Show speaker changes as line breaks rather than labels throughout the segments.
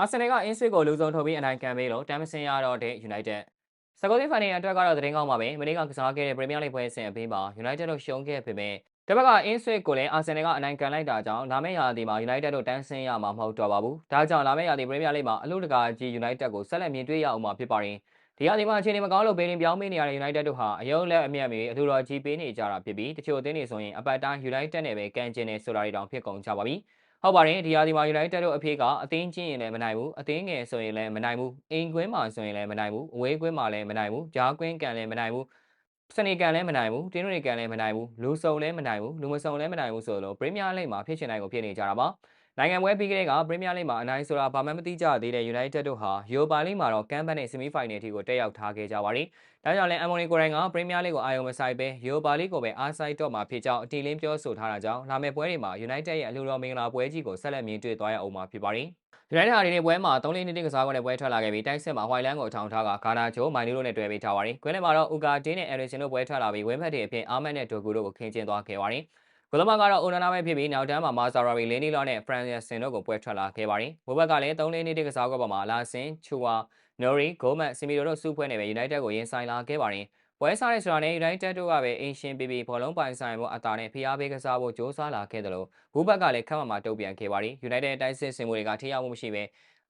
အာဆင်နယ်ကအင်းဆွေကိုလူဆုံးထုတ်ပြီးအနိုင်ခံပေးလို့တမ်မစင်ရတော့တဲ့ United စကောသင်းဖိုင်နယ်အတွက်ကတော့သတင်းကောင်းပါပဲမနေ့ကကစားခဲ့တဲ့ပရီးမီးယားလိပွဲအဆင့်အပြီးမှာ United တို့ရှုံးခဲ့ပေမဲ့တစ်ပတ်ကအင်းဆွေကိုလည်းအာဆင်နယ်ကအနိုင်ခံလိုက်တာကြောင့်လာမယ့်ရာသီမှာ United တို့တန်းဆင်းရမှာမဟုတ်တော့ပါဘူးဒါကြောင့်လာမယ့်ရာသီပရီးမီးယားလိမှာအလို့တကာကြီး United ကိုဆက်လက်မြင်တွေ့ရအောင်မှာဖြစ်ပါတယ်ဒီရာသီမှာအခြေအနေမကောင်းလို့ဘေးရင်ပြောင်းမေးနေရတဲ့ United တို့ဟာအယုံလက်အမြတ်မီအထူတော်ကြီးပေးနေကြတာဖြစ်ပြီးတချို့အသင်းတွေဆိုရင်အပတ်တိုင်း United နဲ့ပဲကန်ကျင်နေဆိုတာတွေတောင်ဖြစ်ကုန်ကြပါပြီ ဟုတ်ပါတယ်ဒီရာသီမှာ United တို့အဖေကအသင်းချင်းရင်လည်းမနိုင်ဘူးအသင်းငယ်ဆိုရင်လည်းမနိုင်ဘူးအိမ်ကွင်းမှာဆိုရင်လည်းမနိုင်ဘူးအဝေးကွင်းမှာလည်းမနိုင်ဘူးဂျားကွင်းကန်လည်းမနိုင်ဘူးစနေကန်လည်းမနိုင်ဘူးတင်းရီကန်လည်းမနိုင်ဘူးလူစုံလည်းမနိုင်ဘူးလူမစုံလည်းမနိုင်ဘူးဆိုတော့ပရီးမီးယားလိမှာဖြစ်ချင်တိုင်းကိုဖြစ်နေကြတာပါ နိုင်ငံပွဲပြီးကလေးကပရီးမီးယားလိမှာအနိုင်ဆိုတာဘာမှမသိကြသေးတဲ့ United တို့ဟာယူရိုပါလိမှာတော့ကမ်ဘတ်နဲ့ဆီမီဖိုင်နယ်အထိကိုတက်ရောက်ထားခဲ့ကြပါတယ်။ဒါကြောင့်လည်းအမ်မိုနီကိုရိုင်ကပရီးမီးယားလိကိုအာရုံမစိုက်ပဲယူရိုပါလိကိုပဲအားစိုက်တော့မှာဖြစ်ကြောင်းအတီလင်းပြောဆိုထားတာကြောင့်လာမယ့်ပွဲတွေမှာ United ရဲ့အလူတော်မင်္ဂလာပွဲကြီးကိုဆက်လက်မြင်တွေ့သွားရအောင်မှာဖြစ်ပါတယ်။ United ဟာဒီနေ့ပွဲမှာ3လေးနှစ်ကစားကွက်နဲ့ပွဲထွက်လာခဲ့ပြီးတိုက်စစ်မှာဟွိုင်လန်ကိုထောင်ထားကဂါနာချိုမိုင်နီလိုနဲ့တွေ့ပေးထားပါတယ်။ကွင်းထဲမှာတော့ဥကာတင်းနဲ့အရီဆင်တို့ပွဲထွက်လာပြီးဝင်းဖက်တွေအဖြစ်အာမတ်နဲ့ဒိုကူတို့ကိုခင်းကျင်းသွားခဲ့ပါတယ်။ ဂိုလမကတော့အိုနာနာပဲဖြစ်ပြီးနောက်တန်းမှာမာဇာရာရီလင်းနီလောနဲ့ဖရန်ဆီယဆင်တို့ကိုပွဲထွက်လာခဲ့ပါတယ်။ဘိုဘက်ကလည်း3လေးနှစ်တကစားကွက်ပေါ်မှာလာဆင်ချူဝါနော်ရီဂိုမတ်စီမီတိုတို့စုဖွဲ့နေပဲ United ကိုရင်ဆိုင်လာခဲ့ပါတယ်။ပွဲစားတဲ့ဆိုတာနဲ့ United တို့ကပဲအင်ရှင်ပြီးပြီးဘောလုံးပိုင်ဆိုင်မှုအတာနဲ့ဖိအားပေးကစားဖို့ကြိုးစားလာခဲ့တယ်လို့ဘူဘက်ကလည်းခက်မှမှတုံ့ပြန်ခဲ့ပါတယ်။ United တိုက်စစ်စင်မှုတွေကထိရောက်မှုမရှိပဲ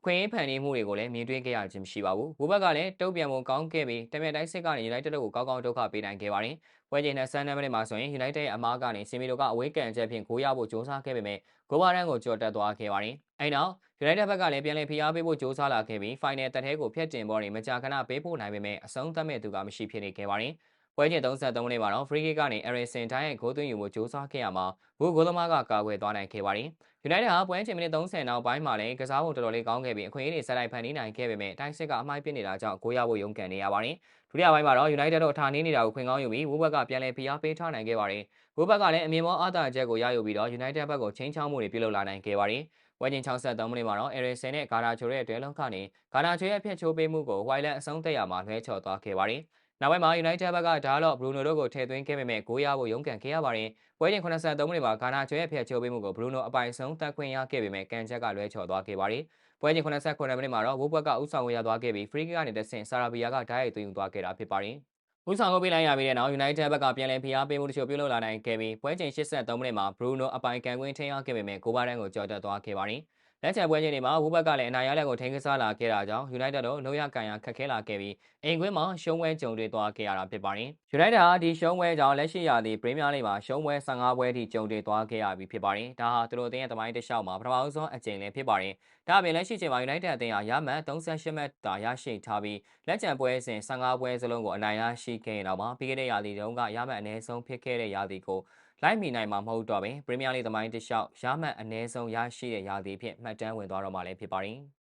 ခွင့်ရေးဖန်တီးမှုတွေကိုလည်းမြင်တွေ့ခဲ့ရခြင်းမရှိပါဘူး။ဘူဘက်ကလည်းတုံ့ပြန်မှုကောင်းခဲ့ပြီးတမန်တိုက်စစ်ကနေ United တို့ကိုကောင်းကောင်းဒုက္ခပေးနိုင်ခဲ့ပါတယ်။ပွဲချိန်နဲ့ဆန်းတဲ့မိနစ်မှာဆိုရင် United ရဲ့အမားကနေစီမီတိုကအဝေးကန်ချက်ဖြင့်ဂိုးရဖို့ကြိုးစားခဲ့ပေမဲ့ဂိုးဘာရန်ကိုကြော်တက်သွားခဲ့ပါတယ်။အဲနောက် United ဘက်ကလည်းပြန်လည်ဖိအားပေးဖို့ကြိုးစားလာခဲ့ပြီး final တက်ထဲကိုဖျက်တင်ပေါ်နေမကြာခဏပေးပို့နိုင်ပေမဲ့အဆုံးသတ်မဲ့သူကမရှိဖြစ်နေခဲ့ပါတယ်။ ပွဲချင်း33မိနစ်မှာတော့ free kick ကနေ Eriksen တိုင်းရဲ့ဂိုးသွင်းယူမှုစူးစမ်းခဲ့ရမှာဘူဂိုလမကကာကွယ်သွားနိုင်ခဲ့ပါတယ်။ United ဟာပွဲချင်းမိနစ်30နောက်ပိုင်းမှာလည်းကစားဖို့တော်တော်လေးကောင်းခဲ့ပြီးအခွင့်အရေးတွေဆက်တိုက်ဖန်တီးနိုင်ခဲ့ပေမဲ့တိုင်းစစ်ကအမိုက်ပစ်နေတာကြောင့်ဂိုးရဖို့ရုန်းကန်နေရပါတယ်။ဒုတိယပိုင်းမှာတော့ United တို့အထာနည်းနေတာကိုခွင့်ကောင်းယူပြီးဝူဘက်ကပြန်လည်ဖိအားပေးထားနိုင်ခဲ့ပါတယ်။ဝူဘက်ကလည်းအမြင်မောအားသာချက်ကိုရယူပြီးတော့ United ဘက်ကိုချင်းချောင်းမှုတွေပြုလုပ်လာနိုင်ခဲ့ပါတယ်။ဝဲချင်း63မိနစ်မှာတော့ Eriksen နဲ့ဂါနာချိုရဲ့အတွဲလုံးကနေဂါနာချိုရဲ့ဖျက်ချိုးပေးမှုကိုဝိုင်လန်အဆုံးသက်ရမှာလွှဲချော်သွားခဲ့ပါတယ်။ နောက်ပိုင်းမှာ United ဘက်ကဒါတော့ Bruno တို့ကိုထည့်သွင်းခဲ့ပေမဲ့ဂိုးရဖို့ရုန်းကန်ခဲ့ရပါတယ်။ပွဲချင်း83မိနစ်မှာဂါနာချိုရဲ့ဖျက်ချိုးပေးမှုကို Bruno အပိုင်ဆုံးတက်ခွင့်ရခဲ့ပေမဲ့ကန်ချက်ကလွှဲချော်သွားခဲ့ပါတယ်။ပွဲချင်း89မိနစ်မှာတော့ဝုဘက်ကဥဆောင်ဝေရသွားခဲ့ပြီး free kick ကနေတဆင့်ဆာရာဘီယာကဓာတ်ရိုက်သွင်းယူသွားခဲ့တာဖြစ်ပါတယ်။ဦးဆောင်ကိုပေးလိုက်ရပြီးတဲ့နောက် United ဘက်ကပြန်လည်ဖိအားပေးမှုတချို့ပြုလုပ်လာနိုင်ခဲ့ပြီးပွဲချိန်83မိနစ်မှာ Bruno အပိုင်ကန်ကွင်းထင်းရခဲ့ပေမဲ့ဂိုးဘားတန်းကိုကြော်တက်သွားခဲ့ပါတယ်။ လက်ချံပွဲချင်းတွေမှာဝူဘက်ကလည်းအနိုင်ရလက်ကိုထိန်းကစားလာခဲ့တာကြောင့် United တို့လိုရကန်ရခက်ခဲလာခဲ့ပြီးအိမ်ကွင်းမှာရှုံးပွဲကြုံတွေ့သွားခဲ့ရတာဖြစ်ပါတယ်။ United ဟာဒီရှုံးပွဲကြောင့်လက်ရှိရာသီပရီးမီးယားလိမှာရှုံးပွဲ15ပွဲထိကြုံတွေ့သွားခဲ့ရပြီဖြစ်ပါတယ်။ဒါဟာသူတို့အသင်းရဲ့တမိုင်းတစ်လျှောက်မှာပထမဆုံးအကြိမ်လည်းဖြစ်ပါတယ်။ဒါ့အပြင်လက်ရှိချိန်မှာ United အသင်းဟာရမှတ်38မှတ်တာရရှိထားပြီးလက်ချံပွဲစဉ်15ပွဲစလုံးကိုအနိုင်ရရှိခဲ့ရင်တော့မှပြီးခဲ့တဲ့ရာသီတုန်းကရမှတ်အနည်းဆုံးဖြစ်ခဲ့တဲ့ရာသီကို လိုက်မီနိုင်မှာမဟုတ်တော့ပင်ပရီးမီးယားလိသမိုင်းတစ်လျှောက်ရမှတ်အနည်းဆုံးရရှိတဲ့ရာသီဖြင့်မှတ်တမ်းဝင်သွားတော့မှာလည်းဖြစ်ပါတယ်။